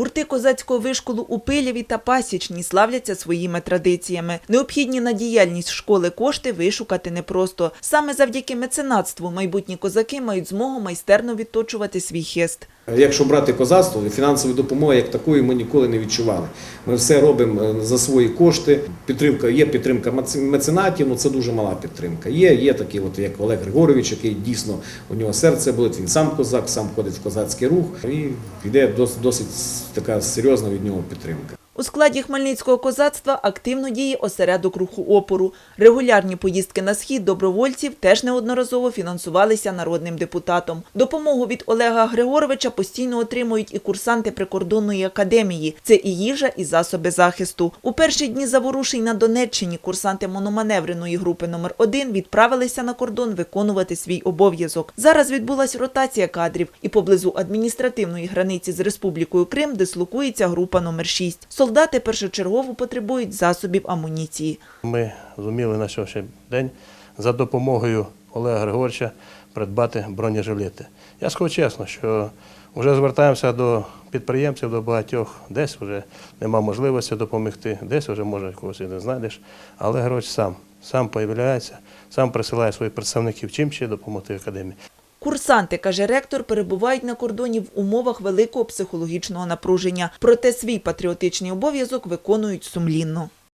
Гурти козацького вишколу у Пиляві та Пасічні славляться своїми традиціями. Необхідні на діяльність школи кошти вишукати непросто. Саме завдяки меценатству майбутні козаки мають змогу майстерно відточувати свій хист. Якщо брати козацтво, фінансової допомоги як такої ми ніколи не відчували. Ми все робимо е, за свої кошти. Підтримка є підтримка мец- меценатів, ну це дуже мала підтримка. Є, є такі, от як Олег Григорович, який дійсно у нього серце болить. Він сам козак, сам ходить в козацький рух, і йде досить така серйозна від нього підтримка. У складі хмельницького козацтва активно діє осередок руху опору. Регулярні поїздки на схід добровольців теж неодноразово фінансувалися народним депутатом. Допомогу від Олега Григоровича постійно отримують і курсанти прикордонної академії. Це і їжа, і засоби захисту. У перші дні заворушень на Донеччині курсанти мономаневреної групи номер 1 відправилися на кордон виконувати свій обов'язок. Зараз відбулася ротація кадрів, і поблизу адміністративної границі з Республікою Крим дислокується група номер 6. Солдати першочергово потребують засобів амуніції. Ми зуміли на сьогоднішній день за допомогою Олега Григоровича придбати бронежилети. Я скажу чесно, що вже звертаємося до підприємців, до багатьох, десь вже нема можливості допомогти, десь вже може когось і не знайдеш. Але Григорович сам, сам появляється, сам присилає своїх представників, чим ще допомогти академії. Курсанти, каже ректор, перебувають на кордоні в умовах великого психологічного напруження, проте свій патріотичний обов'язок виконують сумлінно.